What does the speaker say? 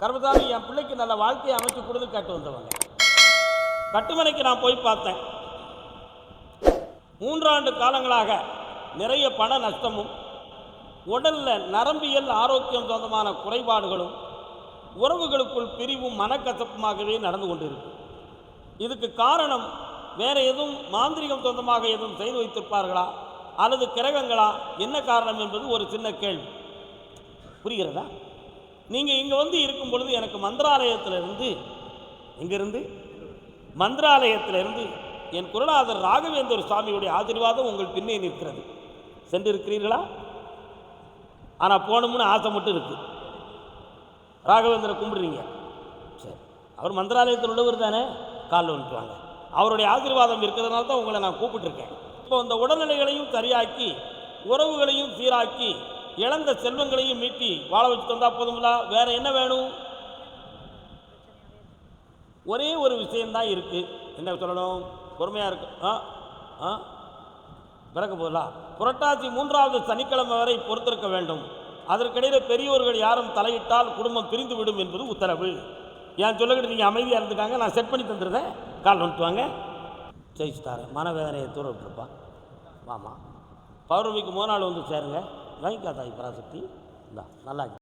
கர்மசாமி என் பிள்ளைக்கு நல்ல வாழ்க்கையை அமைச்சு கொடுத்து கேட்டு வந்தவங்க. கட்டுமனைக்கு நான் போய் பார்த்தேன். மூன்றாண்டு காலங்களாக நிறைய பண நஷ்டமும் உடலில் நரம்பியல் ஆரோக்கியம் சொந்தமான குறைபாடுகளும் உறவுகளுக்குள் பிரிவும் மனக்கசப்புமாகவே நடந்து கொண்டிருக்கு. இதுக்கு காரணம் வேற எதுவும் மாந்திரிகம் சொந்தமாக எதுவும் செய்து வைத்திருப்பார்களா? அல்லது கிரகங்களா? என்ன காரணம் என்பது ஒரு சின்ன கேள்வி. புரிகிறதா? நீங்கள் இங்கே வந்து இருக்கும் பொழுது எனக்கு மந்திராலயத்திலிருந்து எங்கிருந்து? மந்திராலயத்திலிருந்து என் குரநாதர் ராகவேந்தர் சுவாமியுடைய ஆசீர்வாதம் உங்கள் பின்னே நிற்கிறது. சென்றிருக்கிறீர்களா? ஆனால் போகணும்னு ஆசை மட்டும் இருக்குது ராகவேந்தரை கும்பிடுறீங்க. சரி. அவர் மந்திராலயத்தில் உள்ளவர் தானே? காலில் வந்துட்டு வாங்க அவருடைய ஆசீர்வாதம் இருக்கிறதுனால தான் உங்களை நான் கூப்பிட்டுருக்கேன். இப்போ இந்த உடல்நிலைகளையும் சரியாக்கி உறவுகளையும் சீராக்கி இழந்த செல்வங்களையும் மீட்டி வாழ வச்சு தந்தா போதுங்களா வேற என்ன வேணும்? ஒரே ஒரு விஷயம்தான் இருக்குது என்ன சொல்லணும்? பொறுமையாக இருக்கு. ஆ? ஆ? பிறக்க போதா புரட்டாசி மூன்றாவது சனிக்கிழமை வரை பொறுத்திருக்க வேண்டும். அதற்கிடையில் பெரியோர்கள் யாரும் தலையிட்டால் குடும்பம் பிரிந்து விடும் என்பது உத்தரவு. ஏன் சொல்லிக்கிட்டு நீங்கள் அமைதியாக இருந்துக்காங்க நான் செட் பண்ணி தந்துடுறேன். கால் வந்துட்டு வாங்க. மனவேதனையை தூர விட்டுருப்பா வாமா. பௌர்ணமிக்கு மூணு நாள் வந்து சேருங்க. வாங்கிக்கா தாய் பராசக்தி இந்தா நல்லா